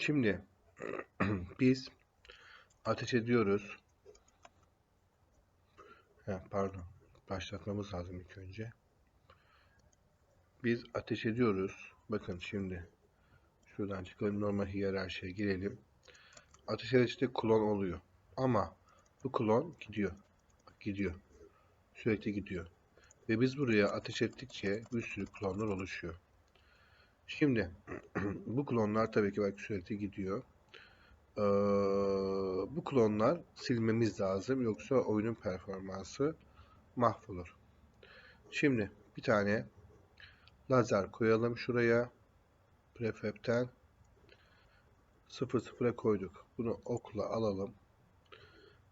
Şimdi biz ateş ediyoruz. Ha, pardon. Başlatmamız lazım ilk önce. Biz ateş ediyoruz. Bakın şimdi. Şuradan çıkalım. Normal hiyerarşiye girelim. Ateş edişte klon oluyor. Ama bu klon gidiyor. Gidiyor. Sürekli gidiyor. Ve biz buraya ateş ettikçe bir sürü klonlar oluşuyor. Şimdi bu klonlar tabii ki bak sürekli gidiyor. Ee, bu klonlar silmemiz lazım yoksa oyunun performansı mahvolur. Şimdi bir tane lazer koyalım şuraya. Prefab'ten 0-0'a koyduk. Bunu okla alalım.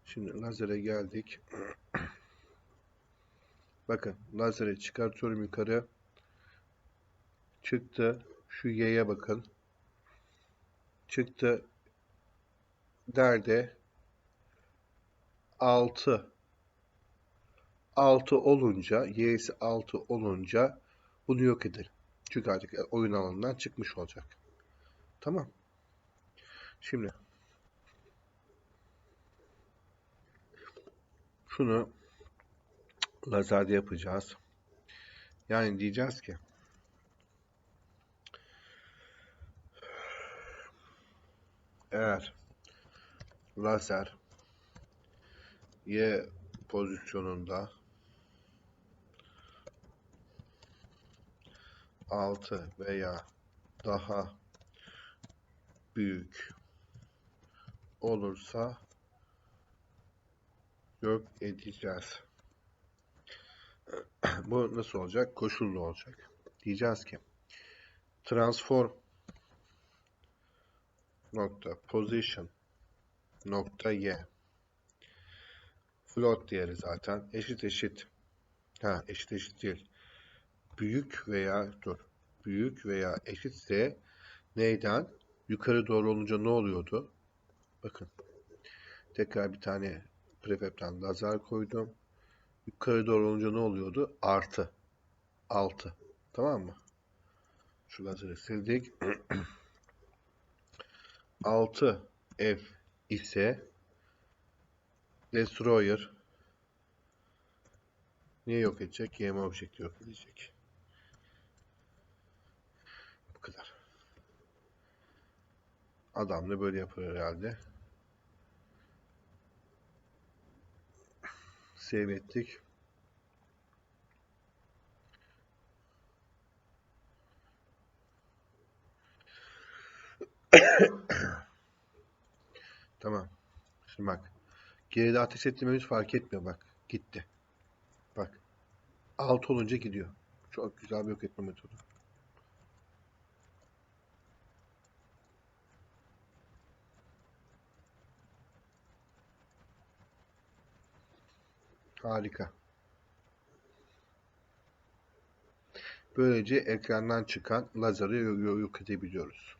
Şimdi lazere geldik. Bakın lazeri çıkartıyorum yukarı. Çıktı. Şu y'ye bakın. Çıktı. Nerede? 6. 6 olunca, y'si 6 olunca bunu yok edin. Çünkü artık oyun alanından çıkmış olacak. Tamam. Şimdi şunu lazerde yapacağız. Yani diyeceğiz ki eğer lazer Y pozisyonunda 6 veya daha büyük olursa yok edeceğiz. Bu nasıl olacak? Koşullu olacak. Diyeceğiz ki transform nokta. Position. Nokta y. Float değeri zaten. Eşit eşit. Ha eşit eşit değil. Büyük veya dur. Büyük veya eşitse neyden? Yukarı doğru olunca ne oluyordu? Bakın. Tekrar bir tane prefab'den lazer koydum. Yukarı doğru olunca ne oluyordu? Artı. 6 tamam mı? Şu lazeri sildik 6 F ise Destroyer niye yok edecek? YM Object yok edecek. Bu kadar. Adam da böyle yapar herhalde. Save ettik. Tamam. Şimdi bak. Geride ateş etmemiz fark etmiyor bak. Gitti. Bak. Alt olunca gidiyor. Çok güzel bir yok etme metodu. Harika. Böylece ekrandan çıkan lazeri yok edebiliyoruz.